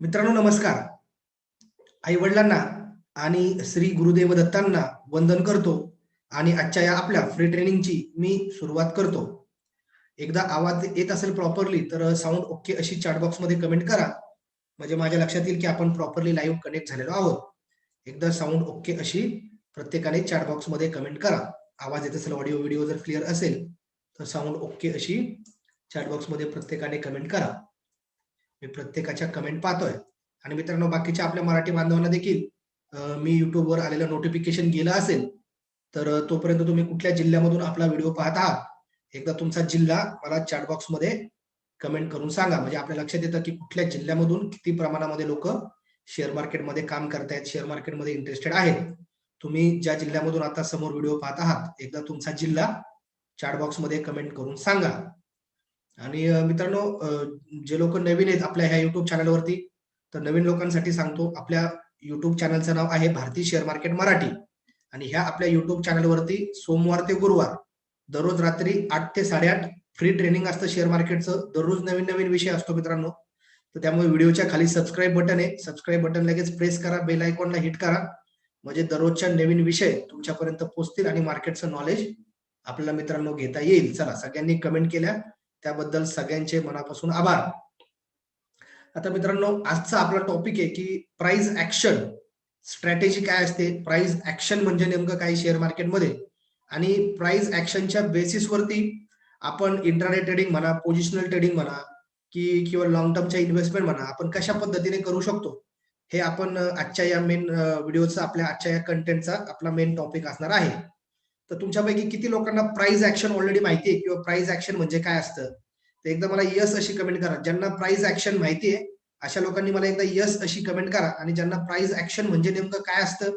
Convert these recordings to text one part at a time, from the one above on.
मित्रांनो नमस्कार. आई वडिलांना आणि श्री गुरुदेव दत्तांना वंदन करतो आणि आजच्या या आपल्या फ्री ट्रेनिंगची मी सुरुवात करतो. एकदा आवाज येत असेल प्रॉपरली तर साऊंड ओके अशी चॅट बॉक्समध्ये कमेंट करा. म्हणजे माझ्या लक्षात येईल की आपण प्रॉपरली लाईव्ह कनेक्ट झालेलो आहोत. एकदा साऊंड ओके अशी प्रत्येकाने चॅट बॉक्समध्ये कमेंट करा. आवाज येत असेल ऑडिओ व्हिडिओ जर क्लिअर असेल तर साऊंड ओके अशी चॅट बॉक्समध्ये प्रत्येकाने कमेंट करा. मी प्रत्येकाच्या कमेंट पाहतोय. आणि मित्रांनो बाकीच्या आपल्या मराठी बांधवांना देखील मी युट्यूबवर आलेलं नोटिफिकेशन गेलं असेल तर तोपर्यंत तुम्ही कुठल्या जिल्ह्यामधून आपला व्हिडिओ पाहत आहात? एकदा तुमचा जिल्हा मला चॅट बॉक्समध्ये कमेंट करून सांगा. म्हणजे आपल्या लक्षात येतं की कुठल्या जिल्ह्यामधून किती प्रमाणामध्ये लोक शेअर मार्केटमध्ये काम करतायत शेअर मार्केटमध्ये इंटरेस्टेड आहेत? तुम्ही ज्या जिल्ह्यामधून आता समोर व्हिडिओ पाहत आहात एकदा तुमचा जिल्हा चॅट बॉक्समध्ये कमेंट करून सांगा. आणि मित्रांनो जे लोक नवीन आहेत आपल्या ह्या युट्यूब चॅनलवरती तर नवीन लोकांसाठी सांगतो आपल्या युट्यूब चॅनलचं नाव आहे भारतीय शेअर मार्केट मराठी. आणि ह्या आपल्या युट्यूब चॅनलवरती सोमवार ते गुरुवार दररोज रात्री आठ ते साडेआठ फ्री ट्रेनिंग असतं शेअर मार्केटचं. दररोज नवीन नवीन विषय असतो मित्रांनो. तर त्यामुळे व्हिडिओच्या खाली सबस्क्राईब बटन आहे. सबस्क्राईब बटन लगेच प्रेस करा बेल आयकॉनला हिट करा. म्हणजे दररोजच्या नवीन विषय तुमच्यापर्यंत पोहोचतील आणि मार्केटचं नॉलेज आपल्याला मित्रांनो घेता येईल. चला सगळ्यांनी कमेंट केल्या. त्याबद्दल सगळ्यांचे मनापासून आभार. आता मित्रांनो आजचा आपला टॉपिक आहे की प्राइस ऍक्शन स्ट्रॅटेजी काय असते? प्राइस ऍक्शन म्हणजे नेमकं काय शेअर मार्केटमध्ये आणि प्राइस ऍक्शनच्या बेसिसवरती आपण इंटरनेट ट्रेडिंग म्हणा पोझिशनल ट्रेडिंग म्हणा की किंवा लॉंग टर्मच्या इन्व्हेस्टमेंट म्हणा आपण कशा पद्धतीने करू शकतो? हे आपण आजच्या या मेन व्हिडिओचा आपल्या आजच्या या कंटेंटचा आपला मेन टॉपिक असणार आहे. तर तुमच्यापैकी किती लोकांना प्राइस ऍक्शन ऑलरेडी माहिती आहे? किंवा प्राइस ऍक्शन म्हणजे काय असतं? तर एकदा मला यस अशी कमेंट करा. ज्यांना प्राइस ऍक्शन माहिती आहे अशा लोकांनी मला एकदा यस अशी कमेंट करा. आणि ज्यांना प्राइस ऍक्शन म्हणजे नेमकं काय असतं?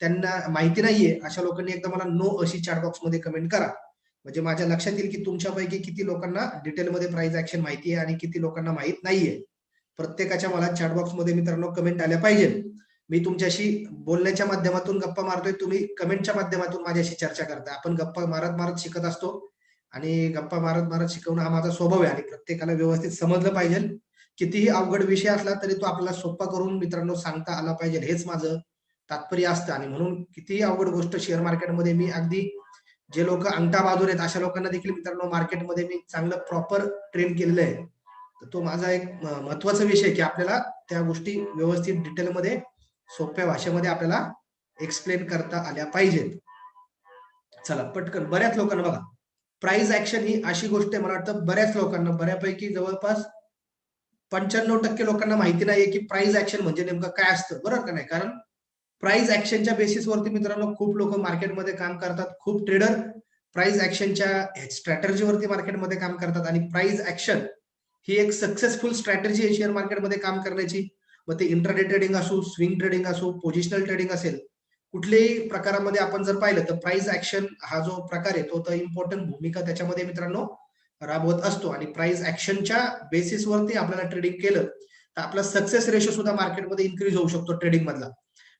त्यांना माहिती नाहीये अशा लोकांनी एकदा मला नो अशी चॅट बॉक्समध्ये कमेंट करा. म्हणजे माझ्या लक्षात येईल की तुमच्यापैकी किती लोकांना डिटेलमध्ये प्राइस ऍक्शन माहिती आहे आणि किती लोकांना माहीत नाहीये. प्रत्येकाच्या मला चॅट बॉक्समध्ये मित्रांनो कमेंट आल्या पाहिजे मी तुमच्याशी बोलण्याच्या माध्यमातून गप्पा मारतोय. तुम्ही कमेंटच्या माध्यमातून माझ्याशी चर्चा करता आपण गप्पा मारत मारत शिकत असतो. आणि गप्पा मारत मारत शिकवणं हा माझा स्वभाव आहे आणि प्रत्येकाला व्यवस्थित समजलं पाहिजे. कितीही अवघड विषय असला तरी तो आपल्याला सोपा करून मित्रांनो सांगता आला पाहिजे. हेच माझं तात्पर्य असतं. आणि म्हणून कितीही अवघड गोष्ट शेअर मार्केटमध्ये मी अगदी जे लोक अंगठा बाजून आहेत अशा लोकांना देखील मित्रांनो मार्केटमध्ये मी चांगलं प्रॉपर ट्रेन केलेलं आहे. तर तो माझा एक महत्त्वाचा विषय की आपल्याला त्या गोष्टी व्यवस्थित डिटेलमध्ये सोप्या भाषेमध्ये आपल्याला एक्सप्लेन करता आल्या पाहिजेत. चला पटकन. बऱ्याच लोकांना बघा. प्राइस ऍक्शन ही अशी गोष्ट आहे मला वाटतं बऱ्याच लोकांना बऱ्यापैकी जवळपास पंच्याण्णव टक्के लोकांना माहिती नाहीये की प्राइस ऍक्शन म्हणजे नेमकं काय असतं. बरोबर का नाही? कारण प्राइस ऍक्शनच्या बेसिसवरती मित्रांनो खूप लोक मार्केटमध्ये काम करतात. खूप ट्रेडर प्राइस ऍक्शनच्या स्ट्रॅटर्जीवरती मार्केटमध्ये काम करतात. आणि प्राइस ऍक्शन ही एक सक्सेसफुल स्ट्रॅटर्जी आहे शेअर मार्केटमध्ये काम करण्याची. मग ते इंटरडे ट्रेडिंग असो स्विंग ट्रेडिंग असो पोझिशनल ट्रेडिंग असेल कुठल्याही प्रकारामध्ये आपण जर पाहिलं तर प्राइस ऍक्शन हा जो प्रकार आहे तो तर इम्पॉर्टंट भूमिका त्याच्यामध्ये मित्रांनो राबवत असतो. आणि प्राइस ऍक्शनच्या बेसिसवरती आपल्याला ट्रेडिंग केलं तर आपला सक्सेस रेशो सुद्धा मार्केटमध्ये इन्क्रीज होऊ शकतो ट्रेडिंग मधला.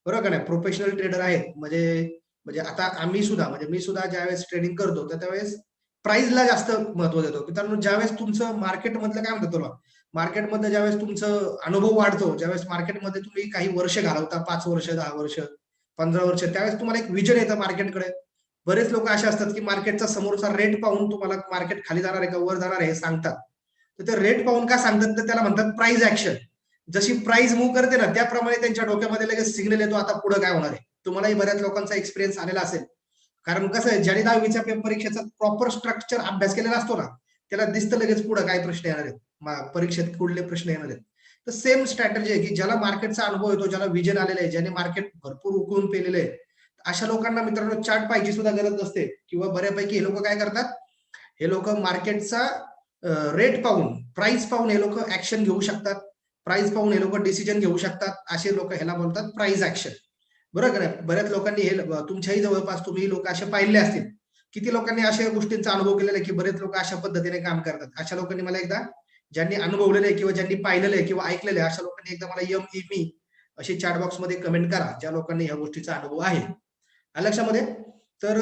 बरोबर का नाही? प्रोफेशनल ट्रेडर आहेत. म्हणजे म्हणजे आता आम्ही सुद्धा म्हणजे मी सुद्धा ज्यावेळेस ट्रेडिंग करतो तर त्यावेळेस प्राइसला जास्त महत्त्व देतो. मित्रांनो ज्यावेळेस तुमचं मार्केटमधलं काय म्हणतात तुला? मार्केटमध्ये ज्यावेळेस तुमचं अनुभव वाढतो ज्यावेळेस मार्केटमध्ये तुम्ही काही वर्ष घालवता पाच वर्ष दहा वर्ष पंधरा वर्ष त्यावेळेस तुम्हाला एक विजन येतं मार्केटकडे. बरेच लोक असे असतात की मार्केटचा समोरचा रेट पाहून तुम्हाला मार्केट खाली जाणार आहे का वर जाणार आहे हे सांगतात. तर ते रेट पाहून का सांगतात? तर त्याला म्हणतात प्राइस ऍक्शन जशी प्राइस मूव्ह करते ना त्याप्रमाणे त्यांच्या डोक्यामध्ये लगेच सिग्नल येतो आता पुढे काय होणार आहे? तुम्हालाही बऱ्याच लोकांचा एक्सपिरियन्स आलेला असेल. कारण कसं आहे ज्याने दहावीच्या परीक्षेचा प्रॉपर स्ट्रक्चर अभ्यास केलेला असतो ना त्याला दिसतं लगेच पुढे काय प्रश्न येणार आहेत. परीक्षेत कुठले प्रश्न येणार आहेत. तर सेम स्ट्रॅटर्जी आहे की ज्याला मार्केटचा अनुभव येतो ज्याला विजन आलेलं आहे ज्याने मार्केट भरपूर उकळून पेलेलं आहे अशा लोकांना मित्रांनो चार्ट पाहिजे सुद्धा गरज नसते. किंवा बऱ्यापैकी हे लोक काय करतात? हे लोक मार्केटचा रेट पाहून प्राइस पाहून हे लोक ऍक्शन घेऊ शकतात. प्राइस पाहून हे लोक डिसिजन घेऊ शकतात. असे लोक ह्याला बोलतात प्राइस ऍक्शन बरोबर का नाही? बऱ्याच लोकांनी हे तुमच्याही जवळपास तुम्ही लोक असे पाहिले असतील. किती लोकांनी अशा गोष्टींचा अनुभव केलेला आहे की बरेच लोक अशा पद्धतीने काम करतात? अशा लोकांनी मला एकदा ज्यांनी अनुभवलेले आहे किंवा ज्यांनी पाहिलेलं आहे किंवा ऐकलेलं आहे अशा लोकांनी एकदा मला यम ई मी अशी चॅट बॉक्समध्ये कमेंट करा ज्या लोकांनी ह्या गोष्टीचा अनुभव आहे. लक्षामध्ये तर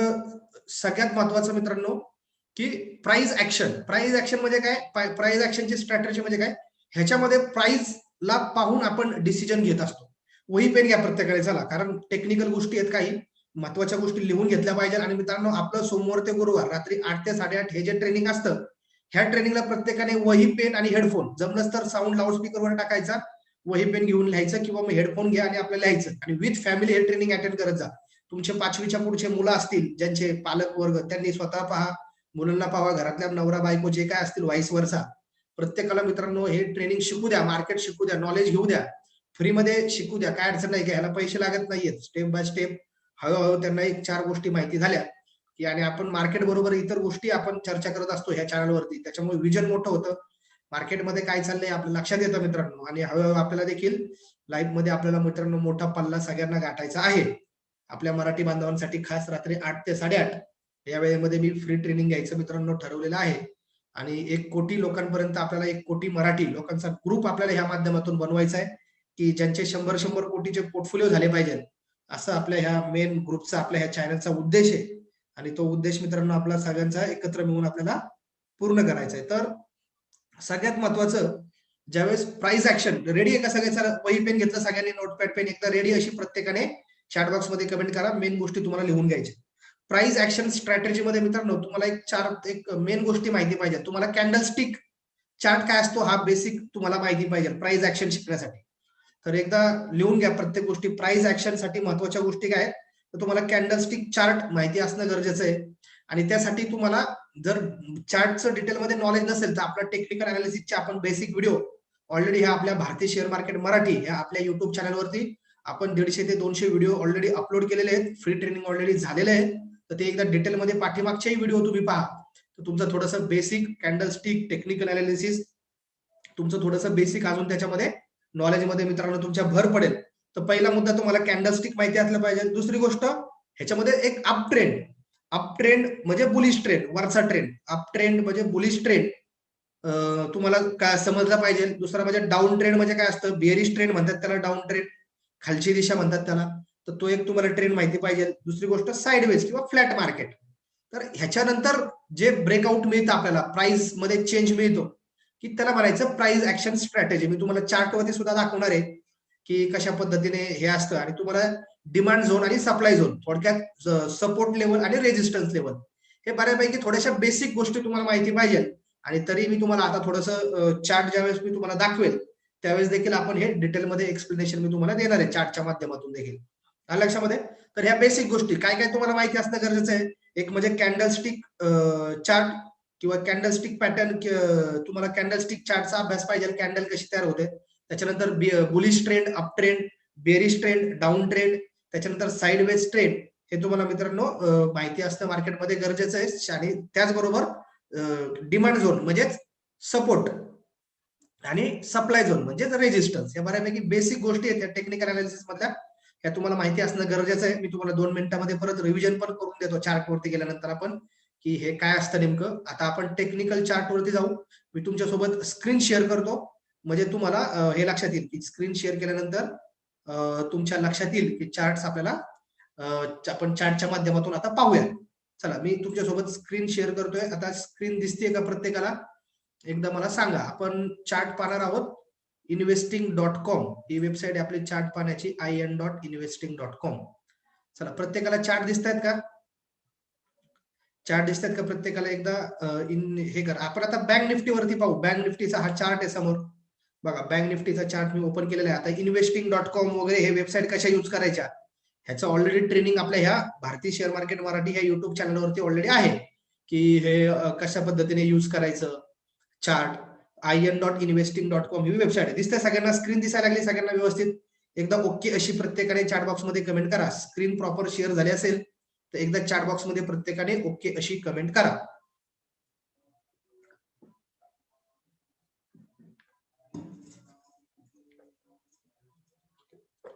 सगळ्यात महत्वाचं मित्रांनो की प्राइस ऍक्शन प्राइस ऍक्शन म्हणजे काय? प्राइस ऍक्शनची स्ट्रॅटेजी म्हणजे काय? ह्याच्यामध्ये प्राइस ला पाहून आपण डिसिजन घेत असतो. वही पेन घ्या प्रत्येकाने चला कारण टेक्निकल गोष्टी आहेत काही महत्त्वाच्या गोष्टी लिहून घेतल्या पाहिजे आणि मित्रांनो आपलं सोमवार ते गुरुवार रात्री आठ ते साडेआठ हे जे ट्रेनिंग असतं ह्या ट्रेनिंगला प्रत्येकाने वही पेन आणि हेडफोन जमलंच तर साऊंड लाऊडस्पीकरवर टाकायचा वही पेन घेऊन लिहायचं किंवा मग हेडफोन घ्या आणि आपल्याला लिहायचं. आणि विथ फॅमिली हे ट्रेनिंग अटेंड करत जा. तुमचे पाचवीच्या पुढचे मुलं असतील ज्यांचे पालक वर्ग त्यांनी स्वतः पहा मुलांना पाहा घरातल्या नवरा बायको जे काय असतील वाईस वरचा प्रत्येकाला मित्रांनो हे ट्रेनिंग शिकू द्या मार्केट शिकू द्या नॉलेज घेऊ द्या. फ्रीमध्ये शिकू द्या काय अडचण नाही घ्यायला पैसे लागत नाहीयेत. स्टेप बाय स्टेप हळूहळू त्यांना एक चार गोष्टी माहिती झाल्या की आणि आपण मार्केट बरोबर इतर गोष्टी आपण चर्चा करत असतो ह्या चॅनलवरती त्याच्यामुळे विजन मोठं होतं. मार्केटमध्ये काय चाललंय आपल्या लक्षात येतं मित्रांनो. आणि हळूहळू आपल्याला देखील लाईफमध्ये आपल्याला मित्रांनो मोठा पल्ला सगळ्यांना गाठायचा आहे. आपल्या मराठी बांधवांसाठी खास रात्री आठ ते साडेआठ या वेळेमध्ये मी फ्री ट्रेनिंग घ्यायचं मित्रांनो ठरवलेलं आहे. आणि एक कोटी लोकांपर्यंत आपल्याला एक कोटी मराठी लोकांचा ग्रुप आपल्याला ह्या माध्यमातून बनवायचा आहे. की ज्यांचे शंभर शंभर कोटीचे पोर्टफोलिओ झाले पाहिजेत असं आपल्या ह्या मेन ग्रुपचा आपल्या ह्या चॅनलचा उद्देश आहे. आणि तो उद्देश मित्रांनो आपला सगळ्यांचा एकत्र मिळून आपल्याला पूर्ण करायचा आहे. तर सगळ्यात महत्वाचं ज्यावेळेस प्राइस ऍक्शन रेडी आहे का सगळ्याचा वही पेन घेतलं सगळ्यांनी नोटपॅड पेन एकदा रेडी अशी प्रत्येकाने चॅट बॉक्समध्ये कमेंट करा. मेन गोष्टी तुम्हाला लिहून घ्यायच्या प्राइस ऍक्शन स्ट्रॅटेजी मध्ये मित्रांनो तुम्हाला एक चार एक मेन गोष्टी माहिती पाहिजे तुम्हाला कॅन्डल स्टिक चार्ट काय असतो? हा बेसिक तुम्हाला माहिती पाहिजे प्राइस ऍक्शन शिकण्यासाठी. तर एकदा लिहून घ्या प्रत्येक गोष्टी. प्राइस ऍक्शनसाठी महत्त्वाच्या गोष्टी काय तर तुम्हाला कॅन्डलस्टिक चार्ट माहिती असणं गरजेचं आहे. आणि त्यासाठी तुम्हाला जर चार्टचं डिटेलमध्ये नॉलेज नसेल तर आपल्या टेक्निकल अनालिसिसचे आपण बेसिक व्हिडिओ ऑलरेडी ह्या आपल्या भारतीय शेअर मार्केट मराठी ह्या आपल्या युट्यूब चॅनलवरती आपण दीडशे ते दोनशे व्हिडिओ ऑलरेडी अपलोड केलेले आहेत. फ्री ट्रेनिंग ऑलरेडी झालेले आहे तर ते एकदा डिटेलमध्ये पाठीमागचेही व्हिडिओ तुम्ही पहा. तर तुमचं थोडंसं बेसिक कॅन्डलस्टिक टेक्निकल अनालिसिस तुमचं थोडंसं बेसिक अजून त्याच्यामध्ये नॉलेजमध्ये मित्रांनो तुमच्या भर पडेल. तर पहिला मुद्दा तुम्हाला कॅन्डलस्टिक माहिती असलं पाहिजे. दुसरी गोष्ट ह्याच्यामध्ये एक अप ट्रेंड अप ट्रेंड म्हणजे बुलिश ट्रेंड वरचा ट्रेंड अप ट्रेंड म्हणजे बुलिश ट्रेंड तुम्हाला काय समजलं पाहिजे. दुसरा म्हणजे डाऊन ट्रेंड म्हणजे काय असतं? बेरिश ट्रेंड म्हणतात त्याला डाऊन ट्रेंड खालची दिशा म्हणतात त्याला. तर तो एक तुम्हाला ट्रेंड माहिती पाहिजे. दुसरी गोष्ट साईडवेज किंवा फ्लॅट मार्केट तर ह्याच्यानंतर जे ब्रेकआउट मिळतं आपल्याला प्राइसमध्ये चेंज मिळतो. की त्याला म्हणायचं प्राइस ऍक्शन स्ट्रॅटेजी मी तुम्हाला चार्टवरती सुद्धा दाखवणार आहे की कशा पद्धतीने हे असतं. आणि तुम्हाला डिमांड झोन आणि सप्लाय झोन थोडक्यात सपोर्ट लेवल आणि रेजिस्टन्स लेवल हे बऱ्यापैकी थोड्याशा बेसिक गोष्टी तुम्हाला माहिती पाहिजे. आणि तरी मी तुम्हाला आता थोडंसं चार्ट ज्यावेळेस मी तुम्हाला दाखवेल त्यावेळेस देखील आपण हे डिटेलमध्ये एक्सप्लेनेशन मी तुम्हाला देणार आहे चार्टच्या माध्यमातून देखील. लक्षामध्ये? तर ह्या बेसिक गोष्टी काय काय तुम्हाला माहिती असणं गरजेचं आहे? एक म्हणजे कॅन्डल स्टिक चार्ट किंवा कॅन्डलस्टिक पॅटर्न तुम्हाला कॅन्डलस्टिक चार्टचा अभ्यास पाहिजे कॅन्डल कशी तयार होते. त्याच्यानंतर bullish trend up trend bearish trend down trend त्याच्यानंतर साईडवेज ट्रेंड हे तुम्हाला मित्रांनो माहिती असणं मार्केटमध्ये गरजेचं आहे. आणि त्याचबरोबर डिमांड झोन म्हणजेच सपोर्ट आणि सप्लाय झोन म्हणजेच रेजिस्टन्स या बऱ्यापैकी बेसिक गोष्टी आहेत त्या टेक्निकल अनालिसिस मधल्या. या तुम्हाला माहिती असणं गरजेचं आहे. मी तुम्हाला दोन मिनिटांमध्ये परत रिव्हिजन पण करून देतो चार्ट वरती गेल्यानंतर आपण. की हे काय असतं नेमकं? आता आपण टेक्निकल चार्ट वरती जाऊ. मी तुमच्यासोबत स्क्रीन शेअर करतो. म्हणजे तुम्हाला हे लक्षात येईल की स्क्रीन शेअर केल्यानंतर तुमच्या लक्षात येईल की चार्ट आपल्याला आपण चार्टच्या माध्यमातून आता पाहूया चला मी तुमच्यासोबत स्क्रीन शेअर करतोय. आता स्क्रीन दिसते का प्रत्येकाला? एकदा मला सांगा. आपण चार्ट पाहणार आहोत. इन्व्हेस्टिंग डॉट कॉम ही वेबसाईट आपली. चार्ट पाहण्याची I N dot investing dot com चला प्रत्येकाला चार्ट दिसत आहेत का? चार्ट दिसतात का प्रत्येकाला एकदा इन हे कर. आपण आता बँक निफ्टी वरती पाहू. बँक निफ्टीचा हा चार्ट आहे समोर. बघा बँक निफ्टीचा चार्ट मी ओपन केलेला आहे. आता इन्व्हेस्टिंग डॉट कॉम वगैरे हे वेबसाईट कशा युज करायच्या? ह्याचं ऑलरेडी ट्रेनिंग आपल्या ह्या भारतीय शेअर मार्केट मराठी ह्या युट्यूब चॅनलवरती ऑलरेडी आहे. की हे कशा पद्धतीने युज करायचं? Chart I N dot investing dot com he website आहे. दिसते सगळ्यांना स्क्रीन दिसायला लागली सगळ्यांना व्यवस्थित. एकदा ओके अशी प्रत्येकाने चार्ट बॉक्समध्ये कमेंट करा. स्क्रीन प्रॉपर शेअर झाली असेल तर एकदा चॅट बॉक्समध्ये प्रत्येकाने ओके अशी कमेंट करा.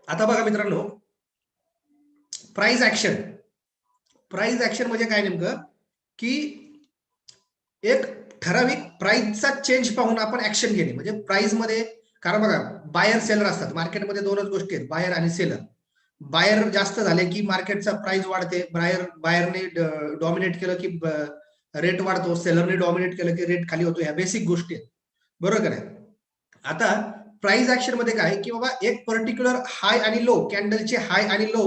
आता बघा मित्रांनो प्राइस ऍक्शन प्राइस ऍक्शन म्हणजे काय नेमकं? की एक ठराविक प्राइसचा चेंज पाहून आपण ऍक्शन घेणे. म्हणजे प्राइसमध्ये कारण बघा बायर सेलर असतात. मार्केटमध्ये दोनच गोष्टी आहेत बायर आणि सेलर बायर जास्त झाले की मार्केटचा प्राइस वाढते. बायर बायरने डॉमिनेट केलं की रेट वाढतो. सेलरने डॉमिनेट केलं की रेट खाली होतो. ह्या बेसिक गोष्टी आहेत. बरोबर आहे? आता प्राइस ऍक्शनमध्ये काय? की बाबा एक पर्टिक्युलर हाय आणि लो कॅन्डलचे हाय आणि लो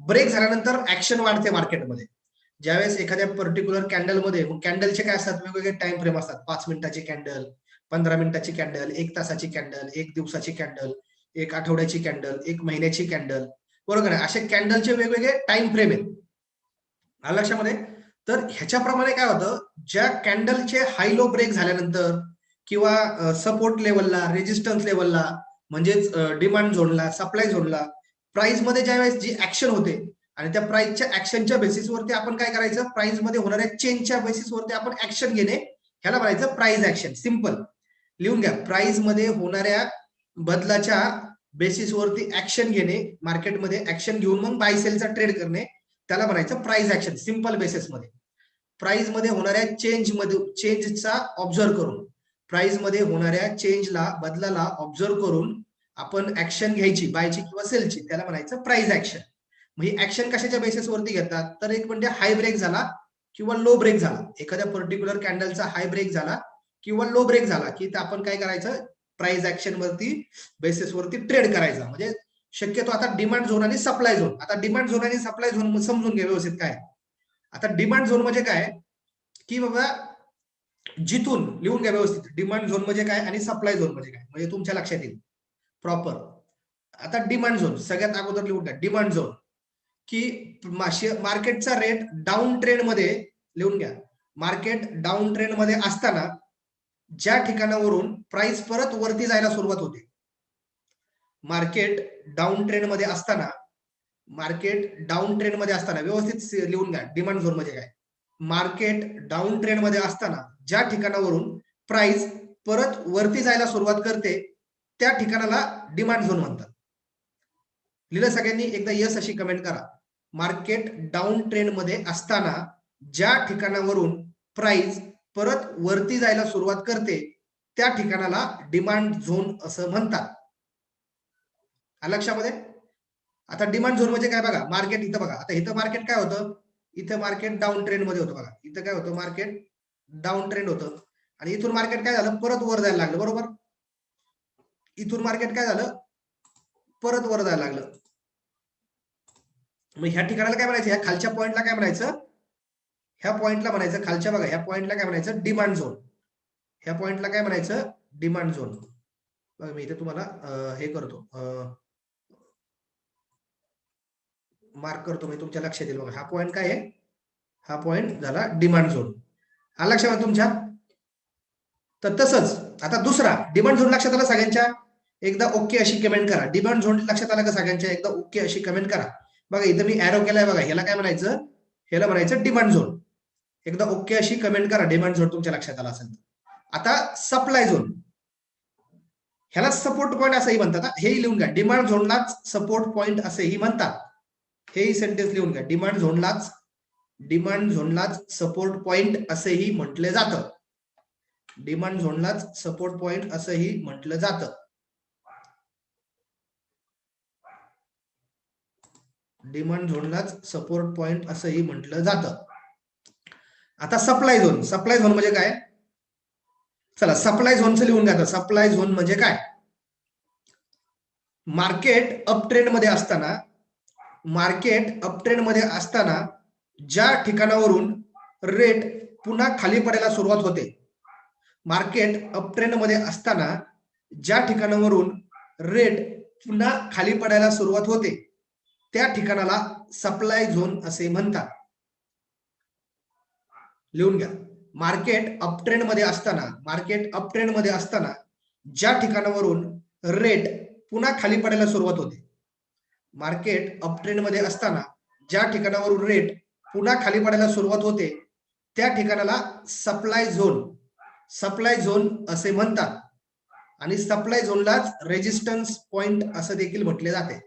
ब्रेक झाल्यानंतर ऍक्शन वाढते मार्केटमध्ये ज्यावेळेस एखाद्या पर्टिक्युलर कॅन्डलमध्ये कॅन्डलचे काय असतात? वेगवेगळे टाइम फ्रेम असतात. पाच मिनिटाची कॅन्डल पंधरा मिनिटाची कॅन्डल एक तासाची कॅन्डल एक दिवसाची कॅन्डल एक आठवड्याची कॅन्डल एक महिन्याची कॅन्डल बरोबर आहे? असे कॅन्डलचे वेगवेगळे टाइम फ्रेम आहेत. आलं लक्षामध्ये? तर ह्याच्याप्रमाणे काय होतं? ज्या कॅन्डलचे हाय लो ब्रेक झाल्यानंतर किंवा सपोर्ट लेवलला रेजिस्टन्स लेवलला म्हणजेच डिमांड झोनला सप्लाय झोनला प्राइसमध्ये ज्या वेळेस जी ऍक्शन होते आणि त्या प्राइसच्या ऍक्शनच्या बेसिसवरती आपण काय करायचं? प्राइसमध्ये होणाऱ्या चेंजच्या बेसिसवरती आपण ऍक्शन घेणे ह्याला म्हणायचं प्राइस ऍक्शन सिंपल लिहून घ्या. प्राइसमध्ये होणाऱ्या बदलाच्या बेसिसवरती ऍक्शन घेणे मार्केटमध्ये ऍक्शन घेऊन मग बाय सेलचा ट्रेड करणे त्याला म्हणायचं प्राइस ऍक्शन सिंपल बेसिसमध्ये. प्राइसमध्ये होणाऱ्या चेंजमध्ये चेंजचा ऑब्झर्व करून प्राइसमध्ये होणाऱ्या चेंजला बदलाला ऑब्झर्व करून आपण ऍक्शन घ्यायची बायची किंवा सेलची त्याला म्हणायचं प्राइस ऍक्शन म्हणजे ऍक्शन कशाच्या बेसिसवरती घेतात? तर एक म्हणजे हाय ब्रेक झाला किंवा लो ब्रेक झाला. एखाद्या पर्टिक्युलर कॅन्डलचा हाय ब्रेक झाला किंवा लो ब्रेक झाला की आपण काय करायचं? प्राइस ऍक्शन वरती बेसिस वरती ट्रेड करायचा. म्हणजे शक्यतो आता डिमांड झोन आणि सप्लाय झोन आता डिमांड झोन आणि सप्लाय झोन समजून घ्या व्यवस्थित काय. आता डिमांड झोन म्हणजे काय? की बाबा जिथून लिहून घ्या व्यवस्थित. डिमांड झोन म्हणजे काय आणि सप्लाय झोन म्हणजे काय? म्हणजे तुमच्या लक्षात येईल. प्रॉपर आता डिमांड झोन सगळ्यात अगोदर लिहून घ्या डिमांड झोन की मार्केटचा रेट डाऊन ट्रेंडमध्ये लिहून घ्या. मार्केट डाऊन ट्रेंडमध्ये असताना ज्या ठिकाणावरून प्राइस परत वरती जायला सुरुवात होते. मार्केट डाऊन ट्रेंडमध्ये असताना मार्केट डाऊन ट्रेंडमध्ये असताना व्यवस्थित लिहून घ्या डिमांड झोन म्हणजे काय? मार्केट डाऊन ट्रेंडमध्ये असताना ज्या ठिकाणावरून प्राइस परत वरती जायला सुरुवात करते त्या ठिकाणाला डिमांड झोन म्हणतात. लिहिलं सगळ्यांनी? एकदा यस अशी कमेंट करा. मार्केट डाऊन ट्रेंडमध्ये असताना ज्या ठिकाणावरून प्राइस परत वरती जायला सुरुवात करते त्या ठिकाणाला डिमांड झोन असं म्हणतात. लक्षामध्ये? आता डिमांड झोन म्हणजे काय बघा? मार्केट इथं बघा. आता इथं मार्केट काय होतं? इथं मार्केट डाऊन ट्रेंडमध्ये होतं बघा. इथं काय होतं? मार्केट डाऊन ट्रेंड होतं. आणि इथून मार्केट काय झालं? परत वर जायला लागलं. बरोबर? इथून मार्केट काय झालं? परत वर जायला लागलं. मग ह्या ठिकाणाला काय म्हणायचं? ह्या खालच्या पॉइंटला काय म्हणायचं? ह्या पॉइंटला म्हणायचं खालच्या बघा ह्या पॉइंटला काय म्हणायचं? डिमांड झोन ह्या पॉइंटला काय म्हणायचं? डिमांड झोन बघा मी इथे तुम्हाला हे करतो. मार्क करतो मी तुमच्या लक्षात येईल बघा. हा पॉइंट काय आहे? हा पॉइंट झाला डिमांड झोन हा लक्षात तुमच्या? तर तसंच आता दुसरा डिमांड झोन लक्षात आला सगळ्यांच्या? एकदा ओके अशी कमेंट करा. डिमांड झोन लक्षात आला का सगळ्यांच्या? एकदा ओके अशी कमेंट करा. बघा इथं मी अॅरो केलाय बघा. ह्याला काय म्हणायचं? ह्याला म्हणायचं डिमांड झोन एकदा ओके अशी कमेंट करा डिमांड झोन तुमच्या लक्षात आला असेल आता सप्लाय झोन ह्याला सपोर्ट पॉईंट असंही म्हणतात हेही लिहून घ्या. डिमांड झोनलाच सपोर्ट पॉईंट असेही म्हणतात. हेही सेंटेन्स लिहून घ्या. डिमांड झोनलाच डिमांड झोनलाच सपोर्ट पॉइंट असेही म्हटलं जातं. डिमांड झोनलाच सपोर्ट पॉइंट असंही म्हटलं जातं. डिमांड झोनलाच सपोर्ट पॉइंट असंही म्हटलं जातं. आता सप्लाय झोन सप्लाय झोन म्हणजे काय? चला सप्लाय झोनचं लिहून घ्या सप्लाय झोन म्हणजे काय? मार्केट अपट्रेंडमध्ये असताना मार्केट अपट्रेंडमध्ये असताना ज्या ठिकाणावरून रेट पुन्हा खाली पडायला सुरुवात होते मार्केट अपट्रेंडमध्ये असताना ज्या ठिकाणावरून रेट पुन्हा खाली पडायला सुरुवात होते त्या ठिकाणाला सप्लाय झोन असे म्हणतात. लिहून घ्या. मार्केट अपट्रेंडमध्ये असताना मार्केट अपट्रेंडमध्ये असताना ज्या ठिकाणावरून रेट पुन्हा खाली पडायला सुरुवात होते मार्केट अपट्रेंडमध्ये असताना ज्या ठिकाणावरून रेट पुन्हा खाली पडायला सुरुवात होते त्या ठिकाणाला सप्लाय झोन सप्लाय झोन असे म्हणतात. आणि सप्लाय झोनलाच रेजिस्टन्स पॉइंट असं देखील म्हटले जाते.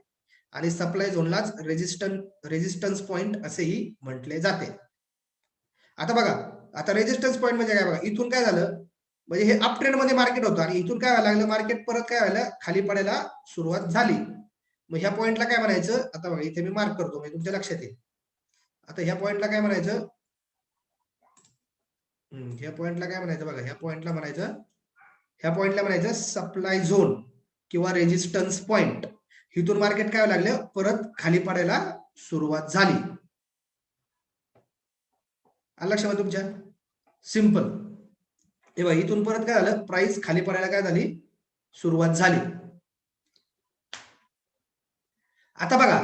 आणि सप्लाय झोनलाच रेजिस्टन रेजिस्टन्स पॉइंट असेही म्हटले जाते. आता बघा आता रेजिस्टन्स पॉईंट म्हणजे काय बघा? इथून काय झालं? म्हणजे हे अप ट्रेंडमध्ये मार्केट होतं आणि इथून काय व्हायला लागलं? मार्केट परत काय व्हायला? खाली पडायला सुरुवात झाली. मग ह्या पॉइंटला काय म्हणायचं? आता बघा इथे मी मार्क करतो म्हणजे तुमच्या लक्षात येईल. आता ह्या पॉइंटला काय म्हणायचं? ह्या पॉइंटला काय म्हणायचं बघा ह्या पॉइंटला म्हणायचं ह्या पॉइंटला म्हणायचं सप्लाय झोन किंवा रेजिस्टन्स पॉइंट इथून मार्केट काय लागलं? परत खाली पडायला सुरुवात झाली. आलं लक्षामध्ये तुमच्या? सिंपल तेव्हा इथून परत काय झालं प्राइस खाली पडायला काय झाली? सुरुवात झाली. आता बघा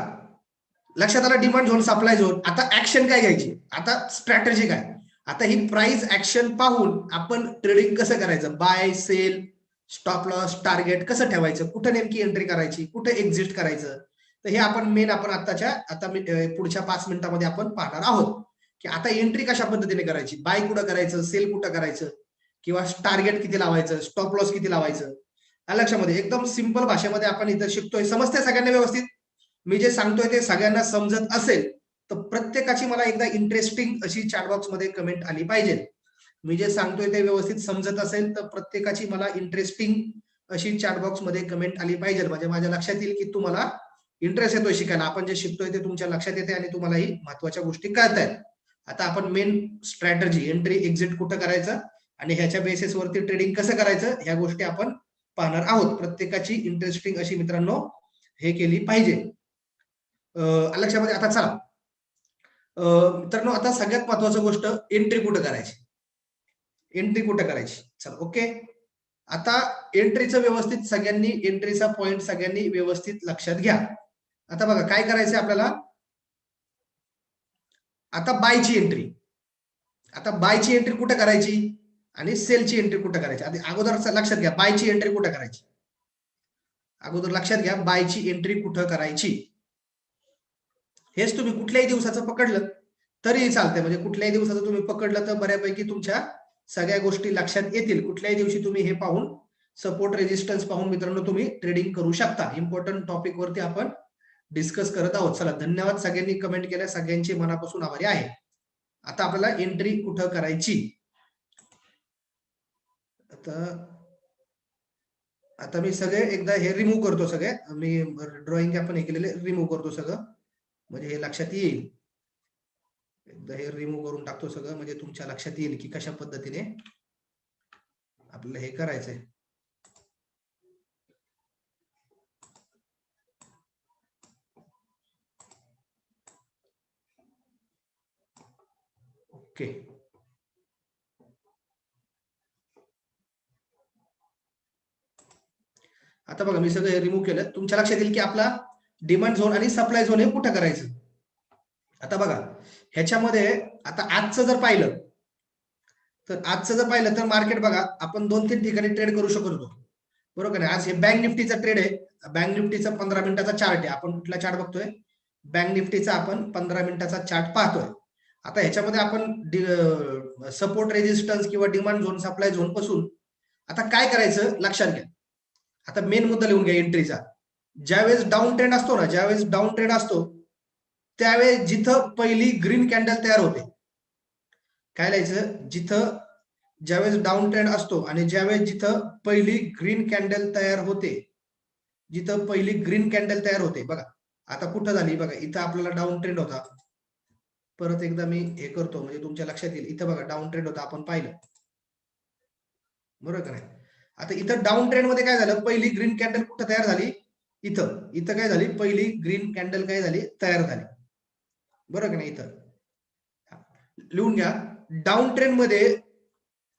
लक्षात आलं डिमांड झोन सप्लाय झोन आता ऍक्शन काय घ्यायची? आता स्ट्रॅटेजी काय? आता ही प्राइस ऍक्शन पाहून आपण ट्रेडिंग कसं करायचं? Buy sell stop loss target कसं ठेवायचं? कुठं नेमकी एंट्री करायची? कुठं एक्झिट करायचं? तर हे आपण मेन आपण आताच्या आता पुढच्या पाच मिनिटामध्ये आपण पाहणार आहोत. की आता एंट्री कशा पद्धतीने करायची? बाय कुठं करायचं? सेल कुठं करायचं? किंवा टार्गेट किती लावायचं? स्टॉप लॉस किती लावायचं? लक्षामध्ये एकदम सिंपल भाषेमध्ये आपण इथं शिकतोय. समजते सगळ्यांना व्यवस्थित? मी जे सांगतोय ते सगळ्यांना समजत असेल तर प्रत्येकाची मला एकदा इंटरेस्टिंग अशी चॅटबॉक्समध्ये कमेंट आली पाहिजे. मी जे सांगतोय ते व्यवस्थित समजत असेल तर प्रत्येकाची मला इंटरेस्टिंग अशी चॅटबॉक्समध्ये कमेंट आली पाहिजे. म्हणजे माझ्या लक्षात येईल की तुम्हाला इंटरेस्ट येतोय शिकायला. आपण जे शिकतोय ते तुमच्या लक्षात येते आणि तुम्हालाही महत्त्वाच्या गोष्टी कळत आहेत आता आपण मेन स्ट्रॅटजी एंट्री एक्झिट कुठं करायचं? आणि ह्याच्या बेसिसवरती ट्रेडिंग कसं करायचं? ह्या गोष्टी आपण पाहणार आहोत. प्रत्येकाची इंटरेस्टिंग अशी मित्रांनो हे केली पाहिजे. लक्षामध्ये आता चला. मित्रांनो आता सगळ्यात महत्वाची गोष्ट एंट्री कुठं करायची? एंट्री कुठं करायची? चला ओके आता एंट्रीचं व्यवस्थित सगळ्यांनी एंट्रीचा पॉइंट सगळ्यांनी व्यवस्थित लक्षात घ्या. आता बघा काय करायचं आपल्याला? आता बायची एंट्री आता बायची एंट्री कुठं करायची? आणि सेलची एंट्री कुठं करायची? आधी अगोदर लक्षात घ्या बायची एंट्री कुठं करायची? अगोदर लक्षात घ्या बायची एंट्री कुठं करायची? हेच तुम्ही कुठल्याही दिवसाचं पकडलं तरीही चालतंय. म्हणजे कुठल्याही दिवसाचं तुम्ही पकडलं तर बऱ्यापैकी तुमच्या सगळ्या गोष्टी लक्षात येतील. कुठल्याही दिवशी तुम्ही हे पाहून सपोर्ट रेजिस्टन्स पाहून मित्रांनो तुम्ही ट्रेडिंग करू शकता. इम्पॉर्टंट टॉपिक वरती आपण डिस्कस करत आहोत. चला धन्यवाद सगळ्यांनी कमेंट केल्या. सगळ्यांचे मनापासून आभारी आहे. आता आपल्याला एंट्री कुठं करायची? आता आता मी सगळे एकदा हे रिमूव्ह करतो सगळे. मी ड्रॉइंग आपण हे केलेले रिमूव्ह करतो सगळं. म्हणजे हे लक्षात येईल. एकदा हे रिमूव्ह करून टाकतो सगळं. म्हणजे तुमच्या लक्षात येईल की कशा पद्धतीने आपल्याला हे करायचंय. ओके आता बघा मी सगळं रिमूव्ह केलं. तुमच्या लक्षात येईल की आपला डिमांड झोन आणि सप्लाय झोन हे कुठं करायचं? आता बघा ह्याच्यामध्ये आता आजचं जर पाहिलं तर आजचं जर पाहिलं तर मार्केट बघा आपण दोन तीन ठिकाणी ट्रेड करू शकत होतो. बरोबर आहे आज हे बँक निफ्टीचा ट्रेड आहे. बँक निफ्टीचा पंधरा मिनिटाचा चार्ट आहे. आपण कुठला चार्ट बघतोय? बँक निफ्टीचा आपण पंधरा मिनिटाचा चार्ट पाहतोय. आता ह्याच्यामध्ये आपण सपोर्ट रेजिस्टन्स किंवा डिमांड झोन सप्लाय झोनपासून आता काय करायचं? लक्षात घ्या. आता मेन मुद्दा लिहून घ्या एंट्रीचा ज्यावेळेस डाऊन ट्रेंड असतो ना ज्यावेळेस डाऊन ट्रेंड असतो त्यावेळेस जिथं पहिली ग्रीन कॅन्डल तयार होते. काय लिहायचं? जिथं ज्यावेळेस डाऊन ट्रेंड असतो आणि ज्यावेळेस जिथं पहिली ग्रीन कॅन्डल तयार होते जिथं पहिली ग्रीन कॅन्डल तयार होते. बघा आता कुठं झाली? बघा इथं आपल्याला डाऊन ट्रेंड होता. परत एकदा मी हे करतो म्हणजे तुमच्या लक्षात येईल. इथं बघा डाऊन ट्रेंड होता आपण पाहिलं. बरोबर का नाही? आता इथं डाऊन ट्रेंडमध्ये काय झालं? पहिली ग्रीन कॅन्डल कुठं तयार झाली? इथं. इथं काय झाली? पहिली ग्रीन कॅन्डल काय झाली? तयार झाली. बरोबर का नाही? इथं. लिहून घ्या. डाऊन ट्रेंडमध्ये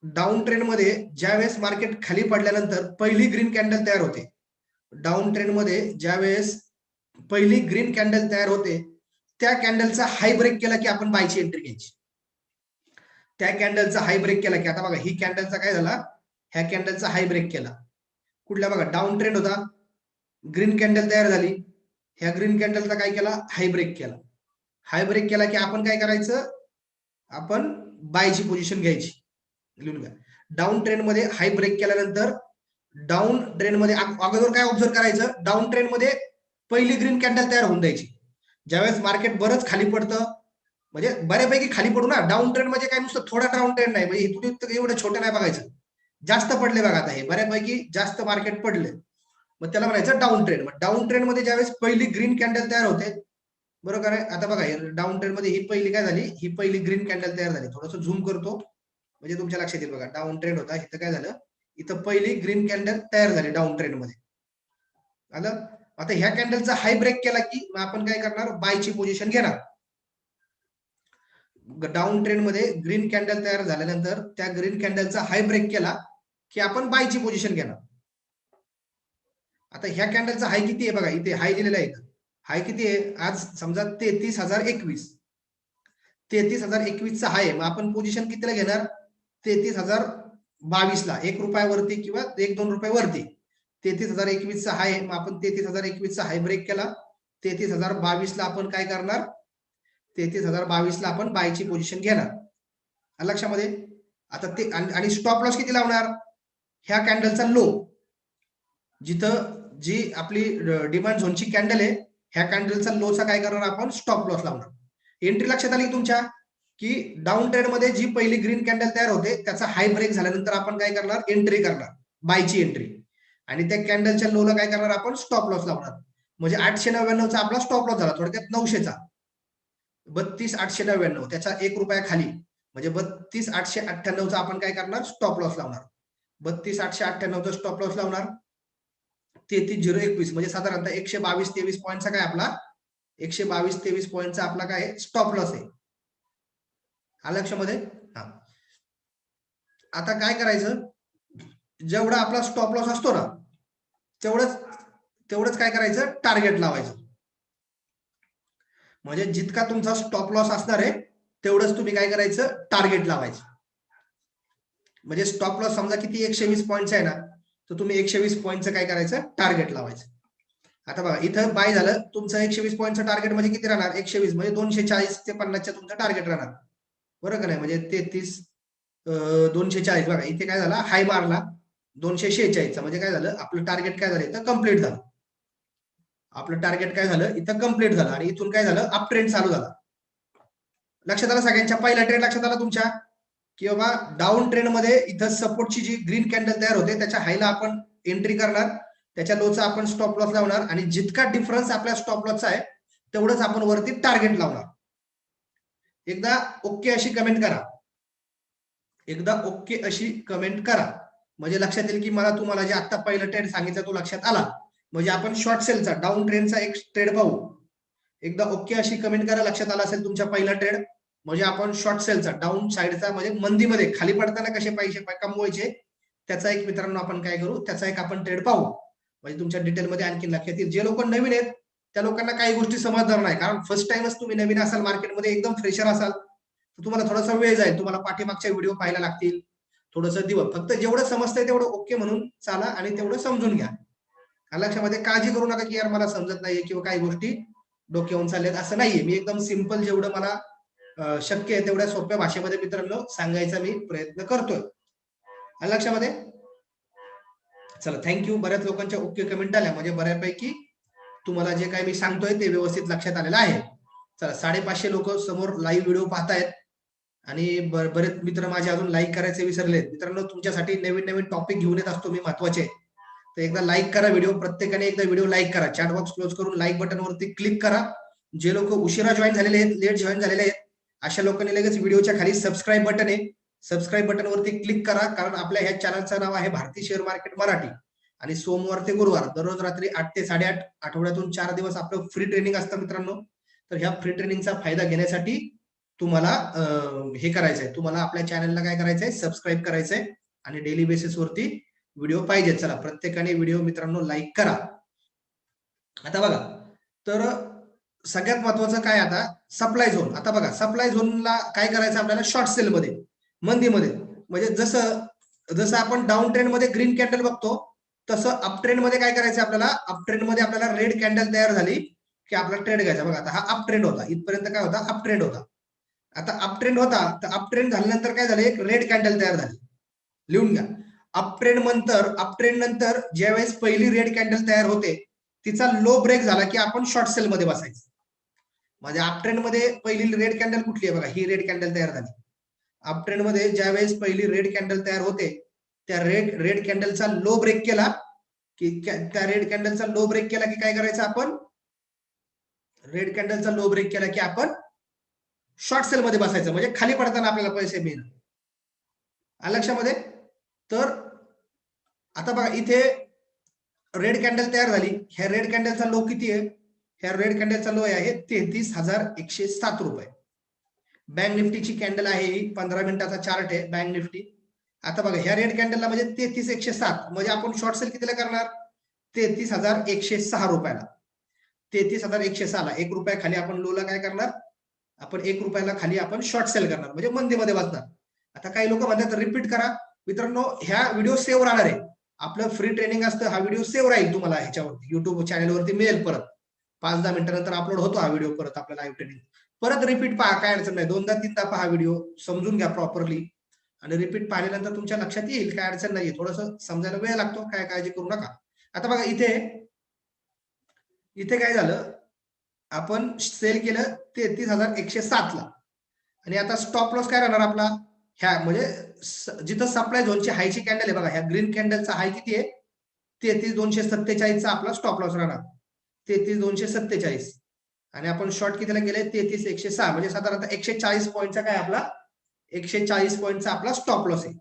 डाऊन ट्रेंडमध्ये ज्यावेळेस मार्केट खाली पडल्यानंतर पहिली ग्रीन कॅन्डल तयार होते. डाऊन ट्रेंडमध्ये ज्यावेळेस पहिली ग्रीन कॅन्डल तयार होते त्या कॅन्डलचा हाय ब्रेक केला की आपण बायची एंट्री घ्यायची. त्या कॅन्डलचा हाय ब्रेक केला की आता बघा ही कॅन्डलचा काय झाला? ह्या कॅन्डलचा हाय ब्रेक केला. कुठल्या बघा डाऊन ट्रेंड होता. ग्रीन कॅन्डल तयार झाली. ह्या ग्रीन कॅन्डलचा काय केला? हाय ब्रेक केला. हाय ब्रेक केला की आपण काय करायचं? आपण बायची पोझिशन घ्यायची. लिहून घ्या. डाऊन ट्रेंडमध्ये हाय ब्रेक केल्यानंतर डाऊन ट्रेंडमध्ये अगोदर काय ऑब्झर्व करायचं? डाऊन ट्रेंडमध्ये पहिली ग्रीन कॅन्डल तयार होऊन द्यायची. ज्यावेळेस मार्केट बरंच खाली पडतं म्हणजे बऱ्यापैकी खाली पडू ना. डाऊन ट्रेंड म्हणजे काय? नुसतं थोडा डाऊन ट्रेंड नाही. म्हणजे इथून एवढं छोटं नाही बघायचं. जास्त पडले बघा आता हे. बऱ्यापैकी जास्त मार्केट पडले. मग त्याला म्हणायचं डाऊन ट्रेंड मग डाऊन ट्रेंडमध्ये ज्यावेळेस पहिली ग्रीन कॅन्डल तयार होते बरोबर आहे? आता बघा डाऊन ट्रेंडमध्ये ही पहिली काय झाली? ही पहिली ग्रीन कॅन्डल तयार झाली. थोडस झूम करतो. म्हणजे तुमच्या लक्षात येईल बघा. डाऊन ट्रेंड होता. इथं काय झालं? इथं पहिली ग्रीन कॅन्डल तयार झाली डाऊन ट्रेंडमध्ये. आलं? आता ह्या कॅन्डलचा हाय ब्रेक केला की मग आपण काय करणार? बायची पोझिशन घेणार. डाऊन ट्रेंडमध्ये ग्रीन कॅन्डल तयार झाल्यानंतर त्या ग्रीन कॅन्डलचा हाय ब्रेक केला की आपण बायची पोझिशन घेणार. आता ह्या कॅन्डलचा हाय किती आहे बघा? इथे हाय दिलेला आहे हाय किती आहे? आज समजा तेहतीस हजार एकवीस. तेहतीस हजार एकवीसचा हाय आहे. मग आपण पोझिशन कितीला घेणार? तेहतीस हजार बावीसला. एक रुपयावरती किंवा एक दोन रुपयावरती. तेहतीस हजार एकवीसचा हाय मग आपण तेहतीस हजार एकवीसचा हाय ब्रेक केला. तेहतीस हजार बावीसला आपण काय करणार? तेहतीस हजार बावीसला आपण बायची पोझिशन घेणार. लक्षामध्ये आता ते आणि आणि स्टॉप लॉस किती लावणार? ह्या कॅन्डलचा लो जिथं जी आपली डिमांड झोनची कॅन्डल आहे ह्या कॅन्डलचा लोचा काय करणार आपण? स्टॉप लॉस लावणार. एंट्री लक्षात आली तुमच्या? की डाऊन ट्रेडमध्ये जी पहिली ग्रीन कॅन्डल तयार होते त्याचा हाय ब्रेक झाल्यानंतर आपण काय करणार? एंट्री करणार. बायची एंट्री आणि त्या कॅन्डलच्या लोला काय करणार आपण? स्टॉप लॉस लावणार. म्हणजे आठशे नव्याण्णवचा आपला स्टॉप लॉस झाला. थोडक्यात नऊशेचा. बत्तीस आठशे नव्याण्णव. त्याचा एक रुपया खाली. म्हणजे बत्तीस आठशे अठ्ठ्याण्णवचा आपण काय करणार? स्टॉप लॉस लावणार. बत्तीस आठशे अठ्ठ्याण्णवचा स्टॉप लॉस लावणार. तेहतीस झिरो एकवीस. म्हणजे साधारणतः एकशे बावीस तेवीस पॉईंटचा काय आपला? एकशे बावीस तेवीस पॉईंटचा आपला काय? स्टॉप लॉस आहे. हा लक्षामध्ये? हा. आता काय करायचं? जेवढा आपला स्टॉप लॉस असतो ना तेवढंच तेवढंच काय करायचं? टार्गेट लावायचं. म्हणजे जितका तुमचा स्टॉप लॉस असणार आहे तेवढंच तुम्ही काय करायचं? टार्गेट लावायचं. म्हणजे स्टॉप लॉस समजा किती एकशे वीस पॉईंटचा आहे ना तर तुम्ही एकशे वीस पॉईंटचं काय करायचं? टार्गेट लावायचं. आता बघा इथं बाय झालं तुमचं एकशे वीस पॉईंटचं टार्गेट म्हणजे किती राहणार? एकशे वीस म्हणजे दोनशे चाळीस ते पन्नासच्या तुमचं टार्गेट राहणार. बरोबर का नाही? म्हणजे तेहतीस दोनशे चाळीस बघा इथे काय झाला? हाय मारला. दोनशे शेहेचाळीसचा. म्हणजे काय झालं? आपलं टार्गेट काय झालं? इथं कंप्लीट झालं. आपलं टार्गेट काय झालं? इथं कंप्लीट झालं. आणि इथून काय झालं? अप ट्रेंड चालू झाला. लक्षात आला सगळ्यांच्या? पहिला ट्रेंड लक्षात आला तुमच्या? की बाबा डाऊन ट्रेंडमध्ये इथं सपोर्टची जी ग्रीन कॅन्डल तयार होते त्याच्या हायला आपण एंट्री करणार. त्याच्या लोचा आपण स्टॉप लॉस लावणार. आणि जितका डिफरन्स आपल्या स्टॉप लॉसचा आहे तेवढंच आपण वरती टार्गेट लावणार. एकदा ओके अशी कमेंट करा. एकदा ओके अशी कमेंट करा. म्हणजे लक्षात येईल की मला तुम्हाला जे आता पहिला ट्रेंड सांगितलं तो लक्षात आला. म्हणजे आपण शॉर्ट सेलचा डाऊन ट्रेंडचा एक ट्रेड पाहू. एकदा ओके अशी कमेंट करा लक्षात आला असेल तुमच्या पहिला ट्रेड म्हणजे आपण शॉर्ट सेलचा डाऊन साईडचा म्हणजे मंदीमध्ये खाली पडताना कसे पैसे कमवायचे त्याचा एक मित्रांनो आपण काय करू त्याचा एक आपण ट्रेड पाहू. म्हणजे तुमच्या डिटेलमध्ये आणखी लक्षात येईल. जे लोक नवीन आहेत त्या लोकांना काही गोष्टी समजणार नाही. कारण फर्स्ट टाइमच तुम्ही नवीन असाल मार्केटमध्ये एकदम फ्रेशर असाल तर तुम्हाला थोडासा वेळ जाईल. तुम्हाला पाठीमागच्या व्हिडिओ पाहायला लागतील. थोडस दिवस फक्त जेवढं समजतंय तेवढं ओके म्हणून चाला आणि तेवढं समजून घ्या. लक्षामध्ये काळजी करू नका की यार मला समजत नाहीये किंवा काही गोष्टी डोक्यावून चालल्यात असं नाहीये. मी एकदम सिंपल जेवढं मला शक्य आहे तेवढ्या सोप्या भाषेमध्ये मित्रांनो सांगायचा मी प्रयत्न करतोय. लक्षामध्ये? चला थँक्यू बऱ्याच लोकांच्या ओके कमेंट आल्या. म्हणजे बऱ्यापैकी तुम्हाला जे काही मी सांगतोय ते व्यवस्थित लक्षात आलेलं आहे. चला साडेपाचशे लोक समोर लाईव्ह व्हिडिओ पाहतायत. आणि बरेच मित्र माझे अजून लाईक करायचे विसरलेत. मित्रांनो तुमच्यासाठी नवीन नवीन टॉपिक घेऊन येत असतो मी महत्त्वाचे. तर एकदा लाईक करा व्हिडिओ प्रत्येकाने एकदा व्हिडिओ लाईक करा. चॅट बॉक्स क्लोज करून लाईक बटनवरती क्लिक करा. जे लोक उशिरा जॉईन झालेले आहेत लेट जॉईन झालेले आहेत अशा लोकांनी लगेच व्हिडिओच्या खाली सबस्क्राईब बटन आहे. सबस्क्राईब बटन वरती क्लिक करा कारण आपल्या ह्या चॅनलचं नाव आहे भारतीय शेअर मार्केट मराठी. आणि सोमवार ते गुरुवार दररोज रात्री आठ ते साडेआठ आठवड्यातून चार दिवस आपलं फ्री ट्रेनिंग असतं मित्रांनो. तर ह्या फ्री ट्रेनिंगचा फायदा घेण्यासाठी तुम्हाला हे करायचंय. तुम्हाला आपल्या चॅनलला काय करायचंय? सबस्क्राईब करायचंय आणि डेली बेसिस वरती व्हिडिओ पाहिजे चला प्रत्येकाने व्हिडिओ मित्रांनो लाईक करा. आता बघा तर सगळ्यात महत्वाचं काय आता? सप्लाय झोन आता बघा सप्लाय झोनला काय करायचं आपल्याला? शॉर्ट सेल मध्ये मंदीमध्ये. म्हणजे जसं जसं आपण डाऊन ट्रेंडमध्ये ग्रीन कॅन्डल बघतो तसं अप ट्रेंडमध्ये काय करायचं आपल्याला? अप ट्रेंडमध्ये आपल्याला रेड कॅन्डल तयार झाली की आपला ट्रेड घ्यायचा. बघा आता हा अप ट्रेंड होता. इथपर्यंत काय होता? अप ट्रेंड होता. आता अप ट्रेंड होता. तर अप ट्रेंड झाल्यानंतर काय झालं? एक रेड कॅन्डल तयार झाली. लिहून घ्या. अप ट्रेंड नंतर अप ट्रेंड नंतर ज्यावेळेस पहिली रेड कॅन्डल तयार होते तिचा लो ब्रेक झाला की आपण शॉर्ट सेल मध्ये बसायचं. म्हणजे अप ट्रेंडमध्ये पहिली रेड कॅन्डल कुठली आहे बघा? ही रेड कॅन्डल तयार झाली. अप ट्रेंडमध्ये ज्यावेळेस पहिली रेड कॅन्डल तयार होते त्या रेड रेड कॅन्डलचा लो ब्रेक केला की त्या रेड कॅन्डलचा लो ब्रेक केला की काय करायचं आपण? रेड कॅन्डलचा लो ब्रेक केला की आपण शॉर्ट सेल मध्ये बसायचं म्हणजे खाली पडताना आपल्याला पैसे मिळणार. लक्षामध्ये? तर आता बघा इथे रेड कॅन्डल तयार झाली. ह्या रेड कॅन्डलचा लो किती आहे? ह्या रेड कॅन्डलचा लो आहे तेहतीस हजार एकशे सात रुपये. बँक निफ्टीची कॅन्डल आहे ही पंधरा मिनिटाचा चार्ट आहे बँक निफ्टी आता बघा ह्या रेड कॅन्डलला म्हणजे तेहतीस एकशे सात म्हणजे आपण शॉर्ट सेल कितीला करणार? तेहतीस हजार एकशे सहा रुपयाला. तेहतीस हजार एकशे सहाला एक रुपया खाली आपण लोला काय करणार? आपण एक रुपयाला खाली आपण शॉर्ट सेल करणार म्हणजे मंदीमध्ये वाचणार आता काही लोक म्हणतात रिपीट करा. मित्रांनो ह्या व्हिडिओ सेव्ह राहणार आहे. आपलं फ्री ट्रेनिंग असतं हा व्हिडिओ सेव्ह राहील तुम्हाला ह्याच्यावरती. युट्यूब चॅनलवरती मिळेल परत. पाच दहा मिनिटानंतर अपलोड होतो हा व्हिडिओ परत आपला लाईव्ह ट्रेनिंग परत रिपीट पहा काय अडचण नाही. दोनदा तीनदा पहा व्हिडिओ समजून घ्या प्रॉपरली आणि रिपीट पाहिल्यानंतर तुमच्या लक्षात येईल काय अडचण नाहीये. थोडस समजायला वेळ लागतो काय काळजी करू नका. आता बघा इथे इथे काय झालं? आपण सेल केलं तेहतीस हजार एकशे सात ला. आणि आता स्टॉप लॉस काय राहणार आपला? ह्या म्हणजे जिथं सप्लाय झोनची हायची कॅन्डल आहे बघा ह्या ग्रीन कॅन्डलचा हाय किती आहे? तेहतीस दोनशे सत्तेचाळीसचा आपला स्टॉप लॉस राहणार. तेहतीस दोनशे सत्तेचाळीस. आणि आपण शॉर्ट कितीला गेले तेहतीस एकशे सहा. म्हणजे साधारणतः एकशे चाळीस पॉईंटचा काय आपला? एकशे चाळीस पॉईंटचा आपला स्टॉप लॉस आहे.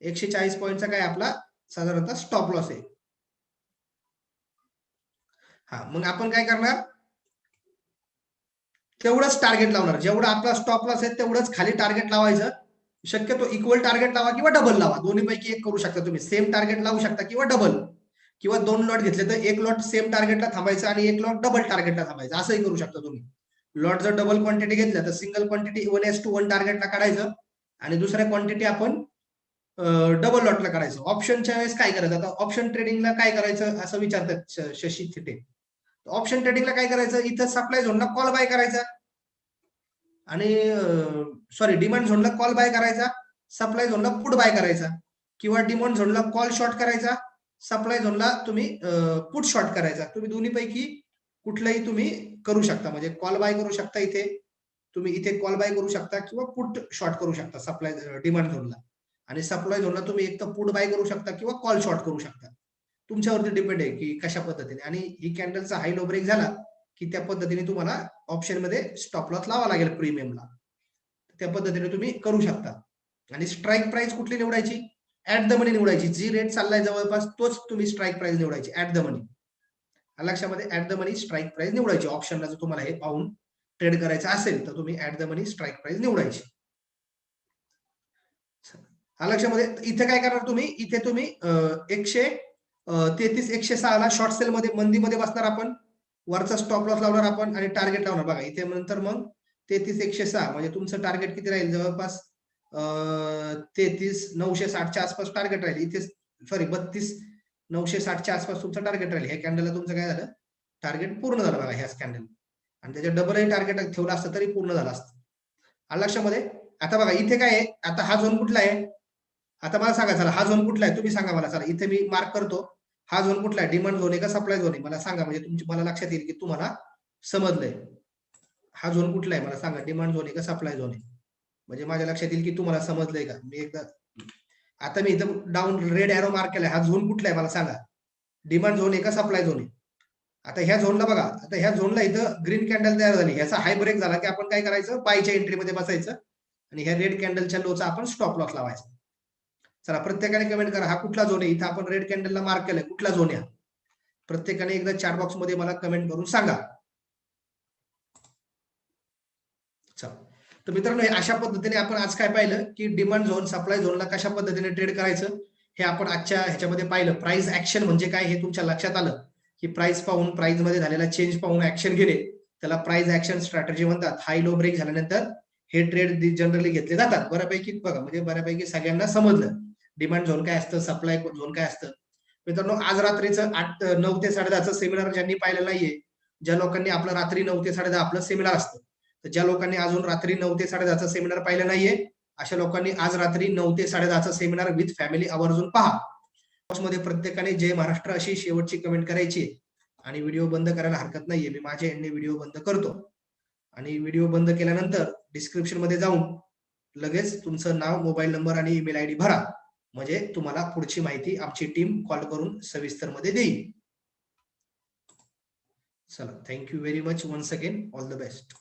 एकशे चाळीस पॉईंटचा काय आपला? साधारणतः स्टॉप लॉस आहे. हा मग आपण काय करणार? तेवढंच टार्गेट लावणार. जेवढं आपला स्टॉप लॉस आहे तेवढंच खाली टार्गेट लावायचं. शक्यतो इक्वल टार्गेट लावा किंवा डबल लावा. दोन्ही पैकी एक करू शकता तुम्ही. सेम टार्गेट लावू शकता किंवा डबल किंवा दोन लॉट घेतले तर एक लॉट सेम टार्गेटला थांबायचं आणि एक लॉट डबल टार्गेटला थांबायचं. असंही करू शकता तुम्ही. लॉट जर डबल क्वांटिटी घेतल्या तर single quantity one is to one टार्गेटला काढायचं. आणि दुसऱ्या क्वांटिटी आपण डबल लॉटला काढायचं. ऑप्शनच्या वेळेस काय करायचं? आता ऑप्शन ट्रेडिंगला काय करायचं? असं विचारतात शशी थिटे. ऑप्शन ट्रेडिंगला काय करायचं? इथं सप्लाय झोनला कॉल बाय करायचा. आणि सॉरी डिमांड झोनला कॉल बाय करायचा. सप्लाय झोनला पुट बाय करायचा. किंवा डिमांड झोनला कॉल शॉर्ट करायचा. सप्लाय झोनला तुम्ही पुट शॉर्ट करायचा. तुम्ही दोन्ही पैकी कुठलाही तुम्ही करू शकता. म्हणजे कॉल बाय करू शकता इथे. तुम्ही इथे कॉल बाय करू शकता किंवा पुट शॉर्ट करू शकता. सप्लाय डिमांड झोनला आणि सप्लाय झोनला तुम्ही एक तर पुट बाय करू शकता किंवा कॉल शॉर्ट करू शकता. तुमच्यावरती डिपेंड आहे की कशा पद्धतीने. आणि ही कॅन्डलचा हाय लो ब्रेक झाला की त्या पद्धतीने तुम्हाला ऑप्शनमध्ये स्टॉप लॉस लावा लागेल प्रीमियमला त्या पद्धतीने तुम्ही करू शकता. आणि स्ट्राईक प्राइस कुठली निवडायची? ऍट द मनी निवडायची. जी रेट चाललाय जवळपास तोच तुम्ही स्ट्राईक प्राइस निवडायची. ऍट द मनी लक्षामध्ये at the money strike price निवडायची. ऑप्शनला जर तुम्हाला हे पाहून ट्रेड करायचं असेल तर तुम्ही at the money strike price निवडायची. लक्षामध्ये इथे काय करणार तुम्ही? इथे तुम्ही एकशे तेहतीस एकशे सहा ला शॉर्ट सेल मध्ये मंदीमध्ये बसणार आपण. वरचा स्टॉप लॉस लावणार आपण आणि टार्गेट लावणार. बघा इथे नंतर मग तेहतीस एकशे सहा. म्हणजे तुमचं टार्गेट किती राहील? जवळपास तेहतीस नऊशे साठच्या आसपास टार्गेट राहील. इथे सॉरी बत्तीस नऊशे साठच्या आसपास तुमचं टार्गेट राहील. ह्या कॅन्डलला तुमचं काय झालं? टार्गेट पूर्ण झालं बघा ह्याच कॅन्डल आणि त्याच्या डबलही टार्गेट ठेवलं असतं तरी पूर्ण झालं असतं. लक्षामध्ये आता बघा इथे काय आहे? आता हा झोन कुठला आहे? आता मला सांगा चला हा झोन कुठला आहे? तुम्ही सांगा मला चला. इथे मी मार्क करतो. हा झोन कुठला आहे? डिमांड झोन आहे का सप्लाय झोन आहे? मला सांगा म्हणजे तुमची मला लक्षात येईल की तुम्हाला समजलंय. हा झोन कुठला आहे? मला सांगा डिमांड झोन आहे का सप्लाय झोन आहे? म्हणजे माझ्या लक्षात येईल की तुम्हाला समजलंय का? मी एकदा आता मी इथं डाऊन रेड एरो मार्क केलाय. हा झोन कुठला आहे? मला सांगा. डिमांड झोन आहे का सप्लाय झोन आहे? आता ह्या झोनला बघा. आता ह्या झोनला इथं ग्रीन कॅन्डल तयार झाली. ह्याचा हाय ब्रेक झाला की आपण काय करायचं? बायच्या एंट्रीमध्ये बसायचं. आणि ह्या रेड कॅन्डलच्या लोचा आपण स्टॉप लॉस लावायचा. चला प्रत्येकाने कमेंट करा हा कुठला झोन आहे? इथं आपण रेड कॅन्डलला मार्क केलाय. कुठला झोन आहे प्रत्येकाने एकदा चॅट बॉक्समध्ये मला कमेंट करून सांगा. चला. तर मित्रांनो अशा पद्धतीने आपण आज काय पाहिलं? की डिमांड झोन सप्लाय झोनला कशा पद्धतीने ट्रेड करायचं? हे आपण आजच्या ह्याच्यामध्ये पाहिलं. प्राइस ऍक्शन म्हणजे काय? हे तुमच्या लक्षात आलं. की प्राइस पाहून प्राइसमध्ये झालेला चेंज पाहून ऍक्शन घेणे. त्याला प्राइस ऍक्शन स्ट्रॅटेजी म्हणतात. हाय लो ब्रेक झाल्यानंतर हे ट्रेड जनरली घेतले जातात. बऱ्यापैकी बघा म्हणजे बऱ्यापैकी सगळ्यांना समजलं. डिमांड झोन काय असतं सप्लाय झोन काय असतं? मित्रांनो आज रात्रीचं आठ नऊ ते साडेदहाचं सेमिनार ज्यांनी पाहिलं नाहीये ज्या लोकांनी आपलं रात्री नऊ ते साडे दहा आपलं सेमिनार असतं. तर ज्या लोकांनी अजून रात्री नऊ ते साडेदहाचं सेमिनार पाहिलं नाहीये अशा लोकांनी आज रात्री नऊ ते साडेदहाचं सेमिनार विथ फॅमिली आवर्जून पहा. मध्ये प्रत्येकाने जय महाराष्ट्र अशी शेवटची कमेंट करायची आणि व्हिडिओ बंद करायला हरकत नाहीये. मी माझ्या यांनी व्हिडिओ बंद करतो. आणि व्हिडिओ बंद केल्यानंतर डिस्क्रिप्शनमध्ये जाऊन लगेच तुमचं नाव मोबाईल नंबर आणि ईमेल आयडी भरा. म्हणजे तुम्हाला पुढची माहिती आमची टीम कॉल करून सविस्तरमध्ये देईल. चला thank you very much once again all the best